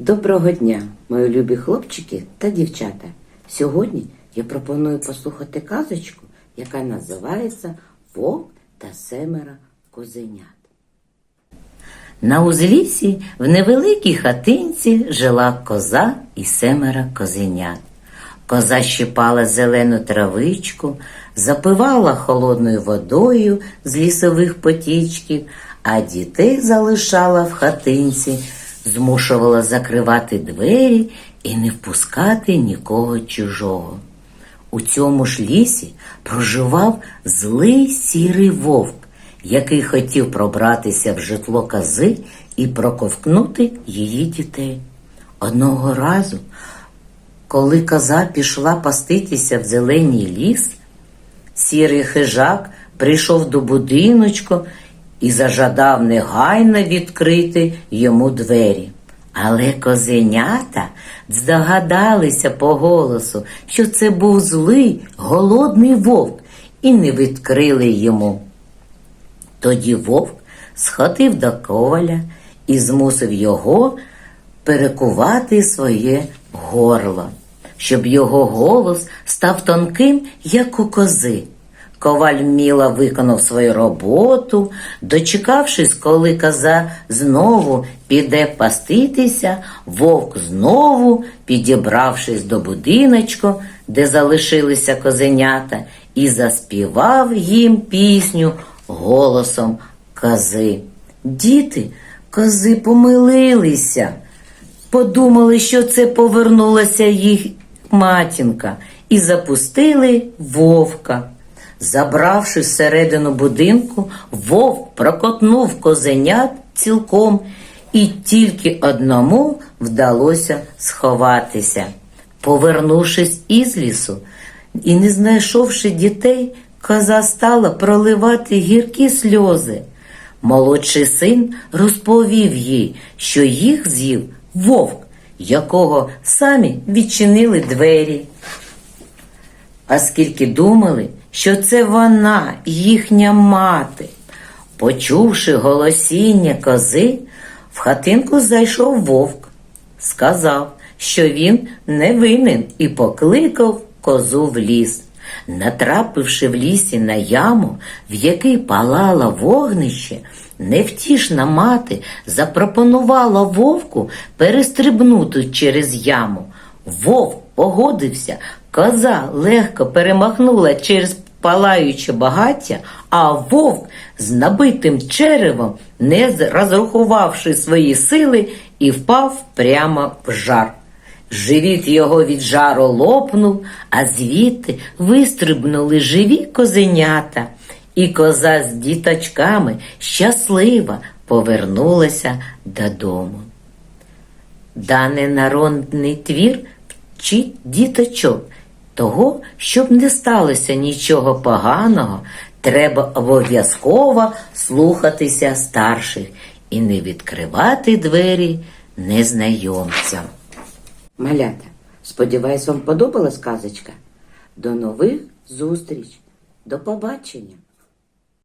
Доброго дня, мої любі хлопчики та дівчата. Сьогодні я пропоную послухати казочку, яка називається Вовк та семеро козенят. На узліссі в невеликій хатинці жила коза і семеро козенят. Коза щипала зелену травичку, запивала холодною водою з лісових потічків, а дітей залишала в хатинці, змушувала закривати двері і не впускати нікого чужого. У цьому ж лісі проживав злий сірий вовк, який хотів пробратися в житло кози і проковтнути її дітей. Одного разу, коли коза пішла паститися в зелений ліс, сірий хижак прийшов до будиночку і зажадав негайно відкрити йому двері. Але козенята здогадалися по голосу, що це був злий, голодний вовк, і не відкрили йому. Тоді вовк схотив до коваля і змусив його перекувати своє горло, щоб його голос став тонким, як у кози. Коваль вміло виконав свою роботу, дочекавшись, коли коза знову піде паститися, вовк знову, підібравшись до будиночку, де залишилися козенята, і заспівав їм пісню голосом кози. Діти кози помилилися, подумали, що це повернулася їх матінка, і запустили вовка. Забравши всередину будинку, вовк прокотнув козенят цілком, і тільки одному вдалося сховатися. Повернувшись із лісу і не знайшовши дітей, коза стала проливати гіркі сльози. Молодший син розповів їй, що їх з'їв вовк, якого самі відчинили двері. Оскільки думали, що це вона, їхня мати. Почувши голосіння кози, в хатинку зайшов вовк, сказав, що він не винен і покликав козу в ліс. Натрапивши в лісі на яму, в якій палало вогнище, невтішна мати запропонувала вовку перестрибнути через яму. Вовк погодився, коза легко перемахнула через палаюче багаття, а вовк з набитим черевом, не розрахувавши свої сили, і впав прямо в жар. Живіт його від жару лопнув, а звідти вистрибнули живі козенята, і коза з діточками щаслива повернулася додому. Даний народний твір вчить діточок. Того, щоб не сталося нічого поганого, треба обов'язково слухатися старших і не відкривати двері незнайомцям. Малята, сподіваюсь, вам подобалась казочка. До нових зустріч. До побачення!